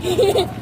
Hehehe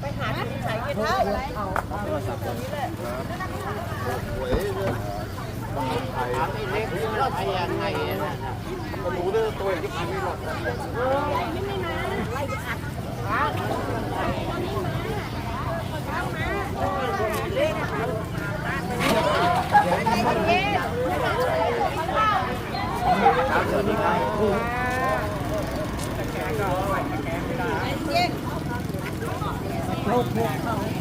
ไปหาที่ไหนกันเถอะ โทรศัพท์ครับหวย ถามไอ้เล็กว่าไอ้ยังไงนะก็รู้ด้ตัวเองที่พันไม่หมดออไม่ไม่มาไล่ขัดขาครับสวัสดีครับแกก็ก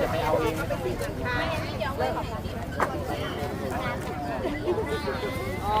จะไปเอาเองไม่ต้องบินอ๋อ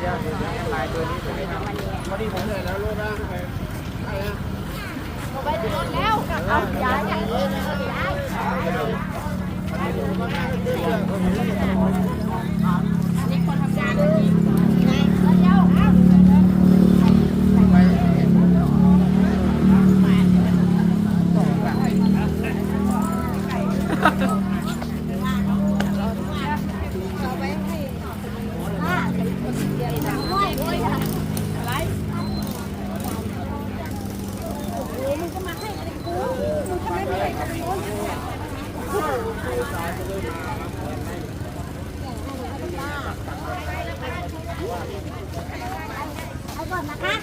เดี๋ยวเดี๋ยวลายตัวนี้ตัวนี้พอดีผมเลยแล้วรไนะไปไปรถแล้วกับเอาย้ายย้ายย้ายอันนี้คนทำงานจริง เอาก่อนนะคะ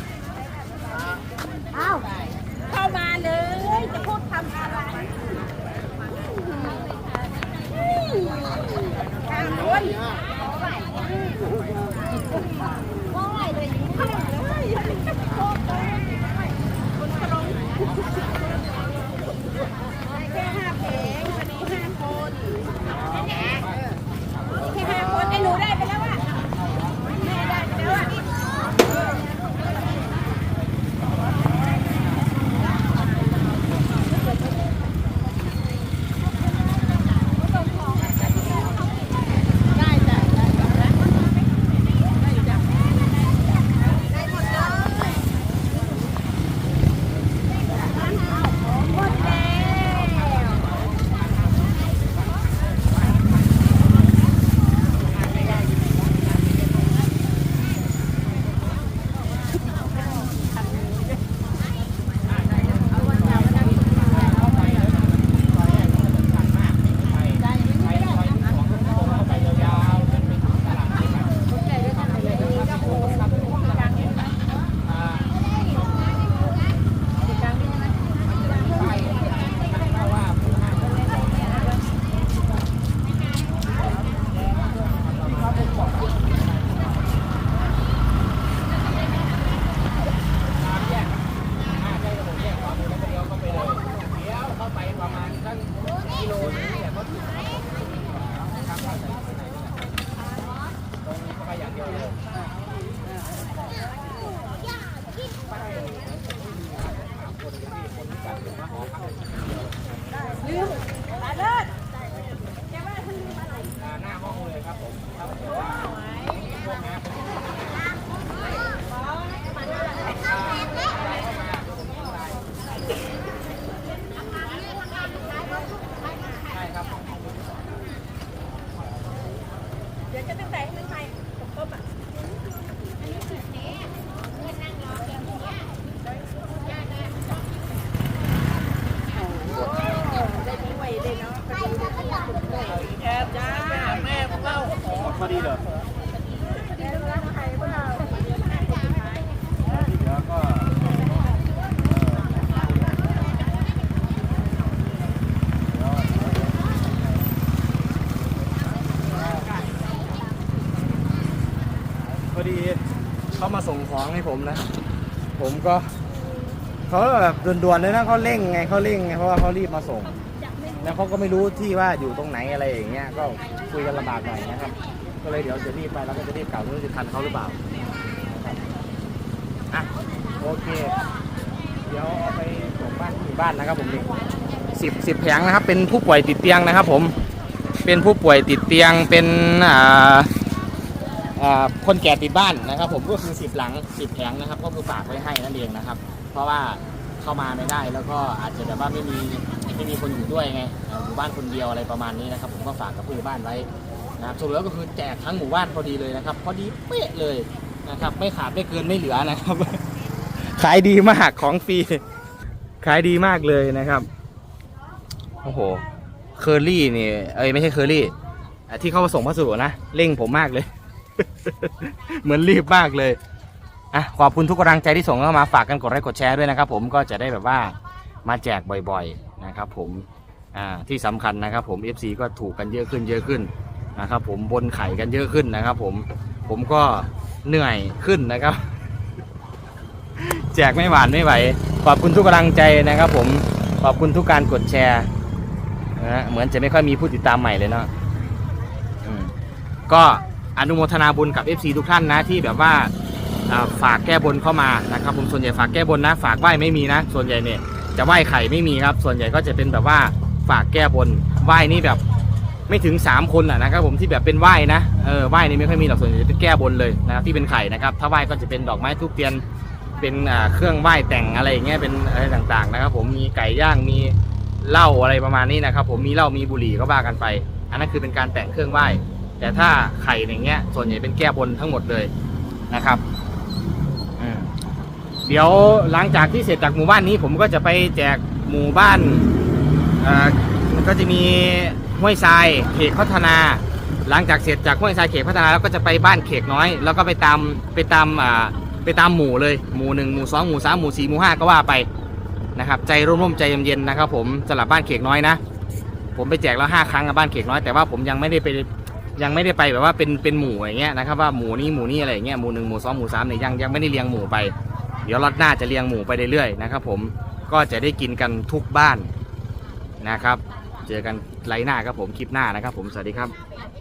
ดีเขามาส่งของให้ผมนะ ผมก็เขาแบบด่วนๆเลยนะเขาเร่งไงเขาเร่งไงเพราะว่าเขารีบมาส่ง แล้วเขาก็ไม่รู้ที่ว่าอยู่ตรงไหนอะไรอย่างเงี้ยก็คุยกันลำบากหน่อยนะครับ ก็เลยเดี๋ยวจะรีบไปแล้วก็จะรีบกลับไม่รู้จะทันเขาหรือเปล่าอะโอเค เดี๋ยวเอาไปส่งบ้านที่บ้านนะครับผมนี่สิบสิบแผงนะครับ เป็นผู้ป่วยติดเตียงนะครับ ผมเป็นผู้ป่วยติดเตียงเป็นอ่า คนแก่ติดบ้านนะครับ ผมก็คือสิบหลังสิบแผงนะครับ ก็คือฝากไว้ให้นั่นเองนะครับ เพราะว่าเข้ามาไม่ได้แล้วก็อาจจะแบบว่าไม่มีไม่มีคนอยู่ด้วยไงเอ่ออยู่บ้านคนเดียวอะไรประมาณนี้นะครับ ผมก็ฝากกับผู้ใหญ่บ้านไว้นะครับสรุปแล้วก็คือแจกทั้งหมู่บ้านพอดีเลยนะครับ พอดีเป๊ะเลยนะครับ ไม่ขาดไม่เกินไม่เหลือนะครับ ขายดีมากของฟรีขายดีมากเลยนะครับโอ้โหเคอรี่นี่เอ้ยไม่ใช่เคอรี่ที่เขามาส่งพัสดุนะเร่งผมมากเลย เหมือนรีบมากเลยอะขอบคุณทุกกำลังใจที่ส่งเข้ามาฝากกันกดไลค์กดแชร์ด้วยนะครับ ผมก็จะได้แบบว่ามาแจกบ่อยๆนะครับ ผมอ่าที่สำคัญนะครับ ผม FC ก็ถูกกันเยอะขึ้นเยอะขึ้นนะครับ ผมบนไข่กันเยอะขึ้นนะครับ ผมผมก็เหนื่อยขึ้นนะครับ แจกไม่หวานไม่ไหวขอบคุณทุกกำลังใจนะครับ ผมขอบคุณทุกการกดแชร์นะฮะเหมือนจะไม่ค่อยมีผู้ติดตามใหม่เลยเนาะก็ อนุโมทนาบุญกับ FC ทุกท่านนะที่แบบว่าฝากแก้บนเข้ามานะครับผมส่วนใหญ่ฝากแก้บนนะ ฝากไหว้ไม่มีนะ ส่วนใหญ่เนี่ยจะไหว้ไข่ไม่มีครับ ส่วนใหญ่ก็จะเป็นแบบว่าฝากแก้บนไหว้นี่แบบไม่ถึง 3 คนอะนะครับผมที่แบบเป็นไหว้นะเออไหว้นี่ไม่ค่อยมีหรอกส่วนใหญ่จะเป็นแก้บนเลยนะครับที่เป็นไข่นะครับถ้าไหว้ก็จะเป็นดอกไม้ทุกเทียนเป็นเครื่องไหว้แต่งอะไรอย่างเงี้ยเป็นอะไรต่างๆนะครับ ผมมีไก่ย่างมีเหล้าอะไรประมาณนี้นะครับ ผมมีเหล้ามีบุหรี่ก็ว่ากันไป อันนั้นคือเป็นการแต่งเครื่องไหว้ แต่ถ้าไข่อย่างเงี้ย ส่วนใหญ่เป็นแก้บนทั้งหมดเลยนะครับเดี๋ยวหลังจากที่เสร็จจากหมู่บ้านนี้ผมก็จะไปแจกหมู่บ้านก็จะมีห้วยทรายเขตพัฒนา หลังจากเสร็จจากห้วยทรายเขตพัฒนาแล้วก็จะไปบ้านเขกน้อย แล้วก็ไปตามไปตามไปตามหมู่เลยหมู่หนึ่งหมู่สองหมู่สามหมู่สี่หมู่ห้าก็ว่าไปนะครับใจร่มๆใจเย็นๆนะครับ ผมสำหรับบ้านเขกน้อยนะ ผมไปแจกแล้วห้าครั้งกับบ้านเขกน้อยแต่ว่าผมยังไม่ได้ไป ยังไม่ได้ไปแบบว่าเป็นเป็นหมู่อย่างเงี้ยนะครับว่าหมู่นี้หมู่นี้อะไรอย่างเงี้ยหมู่หนึ่งหมู่สองหมู่สามเนี่ยยังยังไม่ได้เลี้ยงหมู่ไป เดี๋ยวรอดหน้าจะเลี้ยงหมู่ไปเรื่อยๆนะครับผมก็จะได้กินกันทุกบ้านนะครับ เจอกันไลฟ์หน้าครับผมคลิปหน้านะครับผมสวัสดีครับ